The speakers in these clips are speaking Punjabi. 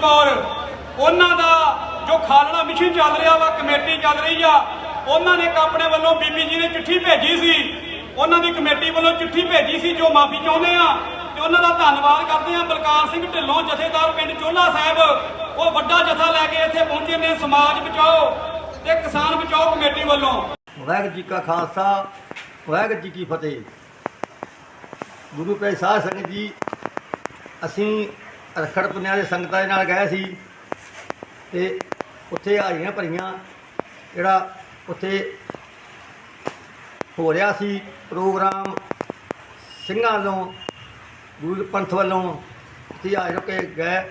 ਕੌਰ, ਉਹਨਾਂ ਦਾ ਜੋ ਖਾਲੜਾ ਮਿਸ਼ਨ ਚੱਲ ਰਿਹਾ ਵਾ, ਕਮੇਟੀ ਚੱਲ ਰਹੀ ਆ, ਉਹਨਾਂ ਨੇ ਆਪਣੇ ਵੱਲੋਂ ਬੀਬੀ ਜੀ ਨੇ ਚਿੱਠੀ ਭੇਜੀ ਸੀ। ਉਹਨਾਂ ਦੀ ਕਮੇਟੀ ਵੱਲੋਂ ਚਿੱਠੀ ਭੇਜੀ ਸੀ, ਜੋ ਮਾਫੀ ਚਾਹੁੰਦੇ ਆ, ਤੇ ਉਹਨਾਂ ਦਾ ਧੰਨਵਾਦ ਕਰਦੇ ਆ। ਬਲਕਾਰ ਸਿੰਘ ਢਿੱਲੋਂ, ਜਥੇਦਾਰ ਪਿੰਡ ਚੋਲਾ ਸਾਹਿਬ, ਉਹ ਵੱਡਾ ਜਥਾ ਲੈ ਕੇ ਇੱਥੇ ਪਹੁੰਚੇ ਨੇ, ਸਮਾਜ ਬਚਾਓ ਤੇ ਕਿਸਾਨ ਬਚਾਓ ਕਮੇਟੀ ਵੱਲੋਂ। ਵਾਹਿਗੁਰੂ ਜੀ ਕਾ ਖਾਲਸਾ, ਵਾਹਿਗੁਰੂ ਜੀ ਕੀ ਫਤਿਹ। ਗੁਰੂ ਪਿਆਰੇ ਸਾਧ ਸੰਗਤ ਜੀ, ਅਸੀਂ ਰਖੜ ਪੁੰਨਿਆ ਦੇ ਸੰਗਤਾਂ ਦੇ ਨਾਲ ਗਏ ਸੀ ਤੇ ਉੱਥੇ ਹਾਰੀਆਂ ਭਰੀਆਂ, ਜਿਹੜਾ ਉੱਥੇ ਹੋ ਰਿਹਾ ਸੀ ਪ੍ਰੋਗਰਾਮ ਸਿੰਘਾਂ ਵੱਲੋਂ, ਗੁਰੂ ਪੰਥ ਵੱਲੋਂ ਅਸੀਂ ਹਾਜ਼ਰ ਹੋ ਕੇ ਗਏ।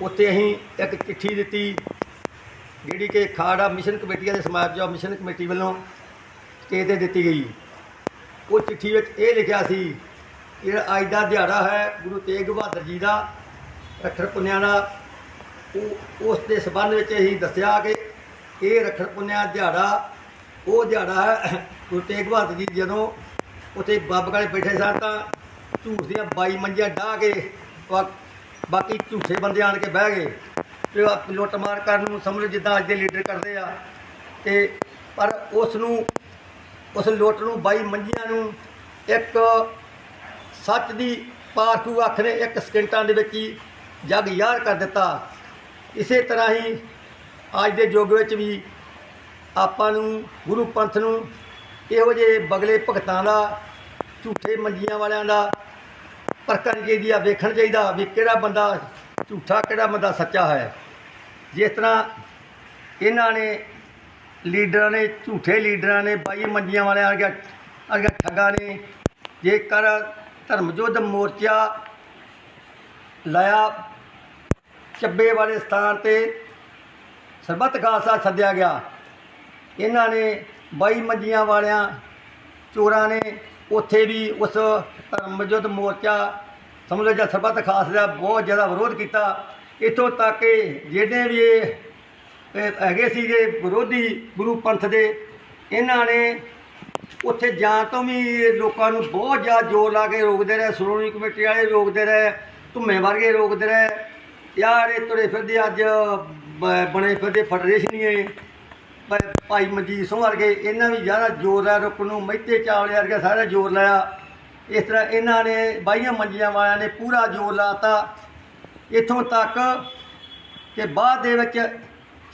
ਉੱਥੇ ਅਸੀਂ ਇੱਕ ਚਿੱਠੀ ਦਿੱਤੀ, ਜਿਹੜੀ ਕਿ ਖਾੜਾ ਮਿਸ਼ਨ ਕਮੇਟੀਆਂ ਦੇ ਸਮਾਜ ਜੋ ਮਿਸ਼ਨ ਕਮੇਟੀ ਵੱਲੋਂ ਸਟੇਜ ਤੇ ਦਿੱਤੀ ਗਈ। ਉਹ ਚਿੱਠੀ ਵਿੱਚ ਇਹ ਲਿਖਿਆ ਸੀ ਕਿ ਅੱਜ ਦਾ ਦਿਹਾੜਾ ਹੈ, ਗੁਰੂ ਤੇਗ ਬਹਾਦਰ ਜੀ ਦਾ। ਰੱਖੜ ਪੁੰਨਿਆ ਦਾ ਉਹ ਉਸ ਦੇ ਸਬੰਧ ਵਿੱਚ ਅਸੀਂ ਦੱਸਿਆ ਕਿ ਇਹ ਰੱਖੜ ਪੁੰਨਿਆ ਦਿਹਾੜਾ, ਉਹ ਦਿਹਾੜਾ ਹੈ ਗੁਰੂ ਤੇਗ ਬਹਾਦਰ ਜੀ ਜਦੋਂ ਉੱਥੇ ਬਾਬਗਾਲੇ ਬੈਠੇ ਸਨ ਤਾਂ ਝੂਠ ਦੀਆਂ 22 ਮੰਜੀਆਂ ਢਾਹ ਕੇ ਬਾਕੀ ਝੂਠੇ ਬੰਦੇ ਆਣ ਕੇ ਬਹਿ ਗਏ ਤੇ ਲੁੱਟ ਮਾਰ ਕਰਨ ਨੂੰ ਸਮਝ ਜਿੱਦਾਂ ਅੱਜ ਦੇ ਲੀਡਰ ਕਰਦੇ ਆ। ਤੇ ਪਰ ਉਸ ਨੂੰ, ਉਸ ਲੁੱਟ ਨੂੰ 22 ਮੰਜੀਆਂ ਨੂੰ ਇੱਕ ਸੱਚ ਦੀ ਪਾਰਟੂ ਅੱਖ ਨੇ ਇੱਕ ਸਕਿੰਟਾਂ ਦੇ ਵਿੱਚ ਹੀ ਜਗ ਯਾਰ ਕਰ ਦਿੱਤਾ। ਇਸੇ ਤਰ੍ਹਾਂ ਹੀ ਅੱਜ ਦੇ ਯੁੱਗ ਵਿੱਚ ਵੀ ਆਪਾਂ ਨੂੰ ਗੁਰੂ ਪੰਥ ਨੂੰ ਇਹੋ ਜਿਹੇ ਬਗਲੇ ਭਗਤਾਂ ਦਾ, ਝੂਠੇ ਮੰਜੀਆਂ ਵਾਲਿਆਂ ਦਾ ਪਰਖਣ ਚਾਹੀਦੀ ਆ ਵੇਖਣ ਚਾਹੀਦਾ ਵੀ ਕਿਹੜਾ ਬੰਦਾ ਝੂਠਾ, ਕਿਹੜਾ ਬੰਦਾ ਸੱਚਾ ਹੈ। ਜਿਸ ਤਰ੍ਹਾਂ ਇਹਨਾਂ ਨੇ ਲੀਡਰਾਂ ਨੇ, ਝੂਠੇ ਲੀਡਰਾਂ ਨੇ, ਬਾਈ ਮੰਜੀਆਂ ਵਾਲਿਆਂ ਵਰਗੇ ਵਰਗੇ ਠੱਗਾਂ ਨੇ, ਜੇਕਰ ਧਰਮ ਯੁੱਧ ਮੋਰਚਾ ਲਾਇਆ ਚੱਬੇ ਵਾਲੇ ਸਥਾਨ ਤੇ ਸਰਬੱਤ ਖਾਲਸਾ ਸੱਦਿਆ ਗਿਆ। ਇਹਨਾਂ ਨੇ ਬਾਈ ਮੰਜੀਆਂ ਵਾਲਿਆਂ, ਚੋਰਾਂ ਨੇ ਉੱਥੇ ਵੀ ਉਸ ਧਰਮ ਯੁੱਧ ਮੋਰਚਾ ਸਮਝ ਲਓ ਜਾਂ ਸਰਬੱਤ ਖਾਲਸਾ ਦਾ ਬਹੁਤ ਜ਼ਿਆਦਾ ਵਿਰੋਧ ਕੀਤਾ। ਇੱਥੋਂ ਤੱਕ ਕਿ ਜਿਹੜੇ ਵੀ ਇਹ ਹੈਗੇ ਸੀਗੇ ਵਿਰੋਧੀ ਗੁਰੂ ਪੰਥ ਦੇ, ਇਹਨਾਂ ਨੇ ਉੱਥੇ ਜਾਣ ਤੋਂ ਵੀ ਲੋਕਾਂ ਨੂੰ ਬਹੁਤ ਜ਼ਿਆਦਾ ਜ਼ੋਰ ਲਾ ਕੇ ਰੋਕਦੇ ਰਹੇ, ਸ਼੍ਰੋਮਣੀ ਕਮੇਟੀ ਵਾਲੇ ਰੋਕਦੇ ਰਹੇ, ਧੁੰਮੇ ਵਰਗੇ ਰੋਕਦੇ ਰਹੇ। ਯਾਰ ਇਹ ਤੁਰੇ ਫਿਰਦੇ ਅੱਜ, ਬ- ਬਣੇ ਫਿਰਦੇ ਫੈਡਰੇਸ਼ਨੀਏ ਭਾਈ ਮਨਜੀਤ ਸਿੰਘ ਵਰਗੇ, ਇਹਨਾਂ ਵੀ ਜ਼ਿਆਦਾ ਜ਼ੋਰ ਲਾਇਆ ਰੁਕਣ ਨੂੰ ਮਹਿਤੇ ਚਾਵਲੇ ਵਰਗੇ ਸਾਰਾ ਜ਼ੋਰ ਲਾਇਆ। ਇਸ ਤਰ੍ਹਾਂ ਇਹਨਾਂ ਨੇ ਬਾਈਆਂ ਮੰਜੀਆਂ ਵਾਲਿਆਂ ਨੇ ਪੂਰਾ ਜ਼ੋਰ ਲਾਤਾ ਇੱਥੋਂ ਤੱਕ ਕਿ ਬਾਅਦ ਦੇ ਵਿੱਚ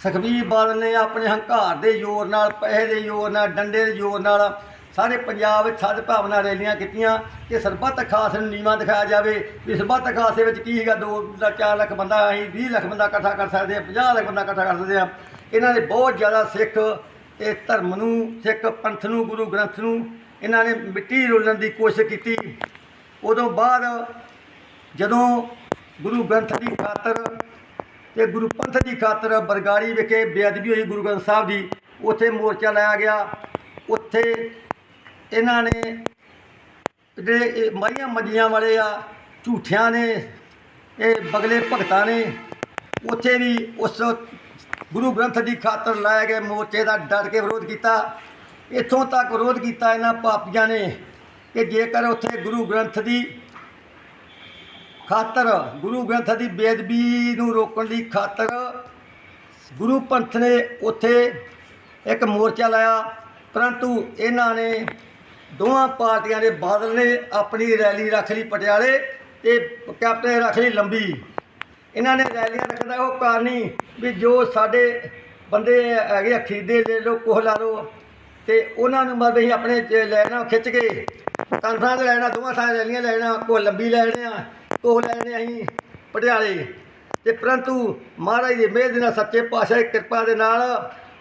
ਸੁਖਬੀਰ ਬਾਦਲ ਨੇ ਆਪਣੇ ਹੰਕਾਰ ਦੇ ਜ਼ੋਰ ਨਾਲ, ਪੈਸੇ ਦੇ ਜ਼ੋਰ ਨਾਲ, ਡੰਡੇ ਦੇ ਜ਼ੋਰ ਨਾਲ ਸਾਰੇ ਪੰਜਾਬ ਵਿੱਚ ਸਦ ਭਾਵਨਾ ਰੈਲੀਆਂ ਕੀਤੀਆਂ ਕਿ ਸਰਬੱਤ ਖਾਸ ਨੂੰ ਨੀਵਾਂ ਦਿਖਾਇਆ ਜਾਵੇ ਵੀ ਸਰਬੱਤ ਖਾਸ ਦੇ ਵਿੱਚ ਕੀ ਹੈਗਾ 2 ਦਾ 4 ਲੱਖ ਬੰਦਾ ਅਸੀਂ 20 ਲੱਖ ਬੰਦਾ ਇਕੱਠਾ ਕਰ ਸਕਦੇ ਹਾਂ 50 ਲੱਖ ਬੰਦਾ ਇਕੱਠਾ ਕਰ ਸਕਦੇ ਹਾਂ ਇਹਨਾਂ ਨੇ ਬਹੁਤ ਜ਼ਿਆਦਾ ਸਿੱਖ ਇਹ ਧਰਮ ਨੂੰ, ਸਿੱਖ ਪੰਥ ਨੂੰ, ਗੁਰੂ ਗ੍ਰੰਥ ਨੂੰ, ਇਹਨਾਂ ਨੇ ਮਿੱਟੀ ਰੋਲਣ ਦੀ ਕੋਸ਼ਿਸ਼ ਕੀਤੀ। ਉਦੋਂ ਬਾਅਦ ਜਦੋਂ ਗੁਰੂ ਗ੍ਰੰਥ ਦੀ ਖਾਤਰ ਤੇ ਗੁਰੂ ਪੰਥ ਦੀ ਖਾਤਰ ਬਰਗਾੜੀ ਵਿਖੇ ਬੇਅਦਬੀ ਹੋਈ ਗੁਰੂ ਗ੍ਰੰਥ ਸਾਹਿਬ ਦੀ, ਉੱਥੇ ਮੋਰਚਾ ਲਾਇਆ ਗਿਆ। ਉੱਥੇ ਇਹਨਾਂ ਨੇ ਜਿਹੜੇ ਇਹ ਮਾਈਆਂ ਮੱਜੀਆਂ ਵਾਲੇ ਆ, ਝੂਠਿਆਂ ਨੇ, ਇਹ ਬਗਲੇ ਭਗਤਾਂ ਨੇ, ਉੱਥੇ ਵੀ ਉਸ ਗੁਰੂ ਗ੍ਰੰਥ ਦੀ ਖਾਤਰ ਲਾਏ ਗਏ ਮੋਰਚੇ ਦਾ ਡਟ ਕੇ ਵਿਰੋਧ ਕੀਤਾ। ਇੱਥੋਂ ਤੱਕ ਵਿਰੋਧ ਕੀਤਾ ਇਹਨਾਂ ਪਾਪੀਆਂ ਨੇ ਕਿ ਜੇਕਰ ਉੱਥੇ ਗੁਰੂ ਗ੍ਰੰਥ ਦੀ ਖਾਤਰ, ਗੁਰੂ ਗ੍ਰੰਥ ਦੀ ਬੇਅਦਬੀ ਨੂੰ ਰੋਕਣ ਦੀ ਖਾਤਰ ਗੁਰੂ ਪੰਥ ਨੇ ਉੱਥੇ ਇੱਕ ਮੋਰਚਾ ਲਾਇਆ। ਪਰੰਤੂ ਇਹਨਾਂ ਨੇ ਦੋਵਾਂ ਪਾਰਟੀਆਂ ਦੇ ਬਾਦਲ ਨੇ ਆਪਣੀ ਰੈਲੀ ਰੱਖ ਲਈ ਪਟਿਆਲੇ ਤੇ ਕੈਪਟਨ ਰੱਖ ਲਈ ਲੰਬੀ। ਇਹਨਾਂ ਨੇ ਰੈਲੀਆਂ ਰੱਖਣ ਦਾ ਉਹ ਕਾਰਨ ਨਹੀਂ ਵੀ ਜੋ ਸਾਡੇ ਬੰਦੇ ਹੈਗੇ ਆ, ਖਰੀਦੇ ਲੈ ਲਓ ਕੋਹ ਲਾ ਲਓ, ਤੇ ਉਹਨਾਂ ਨੂੰ ਮਤਲਬ ਅਸੀਂ ਆਪਣੇ ਚ ਲੈਣਾ, ਖਿੱਚ ਕੇ ਕਾਨਫਰੰਸ ਲੈਣਾ ਦੋਵਾਂ ਥਾਂ ਰੈਲੀਆਂ ਲੈਣਾ ਕੋ ਲੰਬੀ ਲੈਣੇ ਆ ਕੋਹ ਲੈਣੇ ਅਸੀਂ ਪਟਿਆਲੇ। ਤੇ ਪਰੰਤੂ ਮਹਾਰਾਜ ਦੀ ਮਿਹਰ ਦੇ ਨਾਲ ਸੱਚੇ ਪਾਤਸ਼ਾਹ ਦੀ ਕਿਰਪਾ ਦੇ ਨਾਲ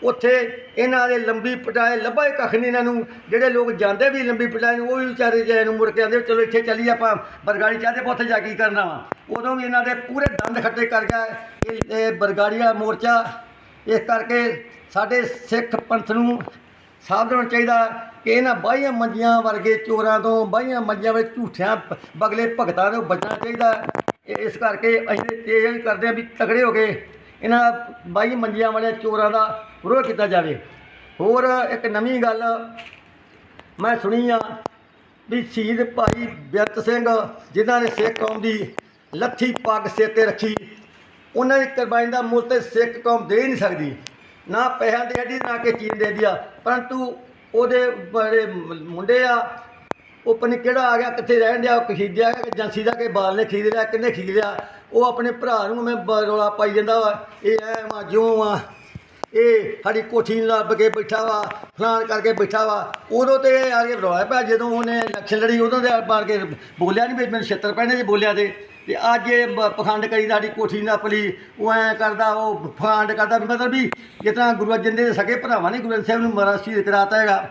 ਉੱਥੇ ਇਹਨਾਂ ਦੇ ਲੰਬੀ ਪਟਾਏ, ਲੱਭਾ ਹੀ ਕੱਖ ਨਹੀਂ ਇਹਨਾਂ ਨੂੰ। ਜਿਹੜੇ ਲੋਕ ਜਾਂਦੇ ਵੀ ਲੰਬੀ ਪਟਾਏ ਨੂੰ, ਉਹ ਵੀ ਵਿਚਾਰੇ ਜਿਹੇ ਨੂੰ ਮੁੜ ਕੇ ਆਉਂਦੇ, ਚਲੋ ਇੱਥੇ ਚੱਲੀਏ ਆਪਾਂ, ਬਰਗਾੜੀ ਚਾਹਦੇ ਪਾ ਉੱਥੇ ਜਾ ਕੀ ਕਰਨਾ ਵਾ? ਉਦੋਂ ਵੀ ਇਹਨਾਂ ਦੇ ਪੂਰੇ ਦੰਦ ਖੱਟੇ ਕਰ ਗਿਆ ਇਹ ਇਹ ਬਰਗਾੜੀ ਵਾਲਾ ਮੋਰਚਾ। ਇਸ ਕਰਕੇ ਸਾਡੇ ਸਿੱਖ ਪੰਥ ਨੂੰ ਸਾਵਧਾਨ ਹੋਣਾ ਚਾਹੀਦਾ ਕਿ ਇਹਨਾਂ ਬਾਹੀਆਂ ਮੰਜੀਆਂ ਵਰਗੇ ਚੋਰਾਂ ਤੋਂ, ਬਾਹੀਆਂ ਮੰਜੀਆਂ ਵਿੱਚ ਝੂਠਿਆਂ ਬਗਲੇ ਭਗਤਾਂ ਤੋਂ ਬਚਣਾ ਚਾਹੀਦਾ। ਇਸ ਕਰਕੇ ਅਸੀਂ ਤੇ ਇਹ ਕਰਦੇ ਹਾਂ ਵੀ ਤਕੜੇ ਹੋ ਕੇ ਇਹਨਾਂ ਬਾਈ ਮੰਜੀਆਂ ਵਾਲੇ ਚੋਰਾਂ ਦਾ ਵਿਰੋਧ ਕੀਤਾ ਜਾਵੇ। ਹੋਰ ਇੱਕ ਨਵੀਂ ਗੱਲ ਮੈਂ ਸੁਣੀ ਆ ਵੀ ਸ਼ਹੀਦ ਭਾਈ ਬੇਅੰਤ ਸਿੰਘ, ਜਿਨ੍ਹਾਂ ਨੇ ਸਿੱਖ ਕੌਮ ਦੀ ਲੱਥੀ ਪੱਗ ਸਿਰ ਤੇ ਰੱਖੀ, ਉਹਨਾਂ ਦੀ ਕੁਰਬਾਨੀ ਦਾ ਮੁੱਲ ਤੇ ਸਿੱਖ ਕੌਮ ਦੇ ਹੀ ਨਹੀਂ ਸਕਦੀ। ਨਾ ਪੈਸਾ ਦੇ ਦੀ ਨਾ ਕਿ ਚੀਨ ਦੇ ਦਿਆ ਪਰੰਤੂ ਉਹਦੇ ਬੜੇ ਮੁੰਡੇ ਆ, ਉਹ ਪਤਾ ਕਿਹੜਾ ਆ ਗਿਆ, ਕਿੱਥੇ ਰਹਿਣ ਡਿਆ, ਉਹ ਖਰੀਦਿਆ ਕਿ ਏਜੰਸੀ ਦਾ ਕਿ ਬਾਲ ਨੇ ਖਰੀਦ ਲਿਆ ਕਿੰਨੇ ਖਰੀਦ ਲਿਆ। ਉਹ ਆਪਣੇ ਭਰਾ ਨੂੰ ਮੈਂ ਬ- ਰੌਲਾ ਪਾਈ ਜਾਂਦਾ ਵਾ, ਇਹ ਐ ਵਾ, ਜਿਉਂ ਆ ਇਹ ਸਾਡੀ ਕੋਠੀ ਨੂੰ ਲੱਭ ਕੇ ਬੈਠਾ ਵਾ, ਫਲਾਣ ਕਰਕੇ ਬੈਠਾ ਵਾ। ਉਦੋਂ ਤੇ ਇਹ ਆ ਕੇ ਰੌਲਾ ਪਿਆ, ਜਦੋਂ ਉਹਨੇ ਇਲੈਕਸ਼ਨ ਲੜੀ, ਉਦੋਂ ਤੇ ਮਾਰ ਕੇ ਬੋਲਿਆ ਨਹੀਂ ਵੀ ਮੈਨੂੰ ਛਿੱਤਰ ਪੈਣੇ ਜੇ ਬੋਲਿਆ ਤੇ। ਤੇ ਅੱਜ ਇਹ ਬ- ਪਖੰਡ ਕਰੀ ਸਾਡੀ ਕੋਠੀ ਨੱਪ ਲਈ ਉਹ ਐ ਕਰਦਾ, ਉਹ ਫਾਂਡ ਕਰਦਾ ਵੀ ਮਤਲਬ ਵੀ ਜਿਸ ਤਰ੍ਹਾਂ ਗੁਰੂ ਅਰਜਨ ਦੇ ਸਕੇ ਭਰਾਵਾਂ ਨੇ, ਗੁਰੂ ਗ੍ਰੰਥ ਸਾਹਿਬ ਨੂੰ ਮਹਾਰਾਜ ਸ਼ਹੀਦ ਕਰਾਤਾ ਹੈਗਾ।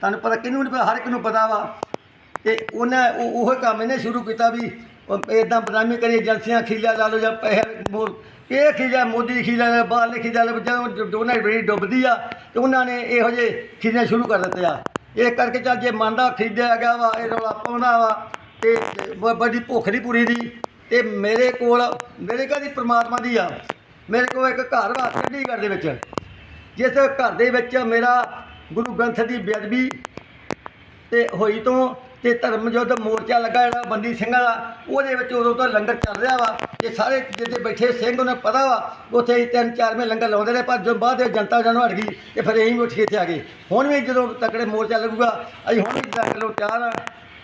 ਤੁਹਾਨੂੰ ਪਤਾ ਕਿਹਨੂੰ ਨਹੀਂ ਪਤਾ, ਹਰ ਇੱਕ ਨੂੰ ਪਤਾ ਵਾ। ਤੇ ਉਹਨੇ ਉਹ ਉਹ ਕੰਮ ਇਹਨੇ ਸ਼ੁਰੂ ਕੀਤਾ ਵੀ ਇਦਾਂ ਬਦਨਾਮੀ ਕਰੀ, ਏਜੰਸੀਆਂ ਖੀਲਿਆ ਲਾ ਲਓ ਜਾਂ ਪੈਸੇ ਮੋ- ਇਹ ਖੀਲਿਆ ਮੋਦੀ ਖੀਲਿਆ ਬਾਹਰ ਨੇ ਖੀਲਿਆ ਜਦੋਂ ਉਹਨਾਂ ਦੀ ਬੜੀ ਡੁੱਬਦੀ ਆ, ਤੇ ਉਹਨਾਂ ਨੇ ਇਹੋ ਜਿਹੇ ਖੀਲੇ ਸ਼ੁਰੂ ਕਰ ਦਿੱਤੇ ਆ। ਇਹ ਕਰਕੇ ਚੱਲ ਜੇ ਮੰਨਦਾ ਖਰੀਦਿਆ ਗਿਆ ਵਾ, ਇਹ ਰੌਲਾ ਪਾਉਂਦਾ ਵਾ, ਤੇ ਬ- ਬੜੀ ਭੁੱਖ ਨਹੀਂ ਪੂਰੀ ਦੀ। ਤੇ ਮੇਰੇ ਕੋਲ, ਮੇਰੇ ਘਰ ਦੀ ਪ੍ਰਮਾਤਮਾ ਦੀ ਆ। ਮੇਰੇ ਕੋਲ ਇੱਕ ਘਰ ਵਾ, ਚੰਡੀਗੜ੍ਹ ਦੇ ਵਿੱਚ। ਜਿਸ ਘਰ ਦੇ ਵਿੱਚ ਮੇਰਾ ਗੁਰੂ ਗ੍ਰੰਥ ਦੀ ਬੇਅਦਬੀ ਤੇ ਹੋਈ ਤੋਂ ਤੇ ਧਰਮ ਯੁੱਧ ਮੋਰਚਾ ਲੱਗਾ ਜਿਹੜਾ ਬੰਦੀ ਸਿੰਘਾਂ ਦਾ ਉਹਦੇ ਵਿੱਚ ਉਦੋਂ ਤੋਂ ਲੰਗਰ ਚੱਲ ਰਿਹਾ ਵਾ। ਤੇ ਸਾਰੇ ਜਿੱਥੇ ਬੈਠੇ ਸਿੰਘ ਉਹਨੂੰ ਪਤਾ ਵਾ, ਉੱਥੇ ਹੀ ਤਿੰਨ ਚਾਰ ਮੇ ਲੰਗਰ ਲਾਉਂਦੇ ਰਹੇ, ਪਰ ਜਦੋਂ ਬਾਅਦ ਵਿੱਚ ਜਨਤਾ ਜਾਨੋਂ ਹਟ ਗਈ ਤੇ ਫਿਰ ਅਸੀਂ ਵੀ ਉੱਠ ਕੇ ਇੱਥੇ ਆ ਗਏ। ਹੁਣ ਵੀ ਜਦੋਂ ਤਕੜੇ ਮੋਰਚਾ ਲੱਗੂਗਾ, ਅਸੀਂ ਹੁਣ ਵੀ ਲੰਗਰ ਨੂੰ ਤਿਆਰ ਆ।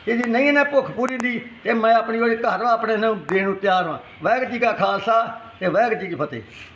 ਤੇ ਜੇ ਨਹੀਂ ਨਾ ਭੁੱਖ ਪੂਰੀ ਦੀ, ਤੇ ਮੈਂ ਆਪਣੀ ਉਹ ਘਰ ਵਾ, ਆਪਣੇ ਨੂੰ ਦੇਣ ਨੂੰ ਤਿਆਰ ਹਾਂ ਵਾਹਿਗੁਰੂ ਜੀ ਕਾ ਖਾਲਸਾ ਤੇ ਵਾਹਿਗੁਰੂ ਜੀ ਕੀ ਫਤਿਹ।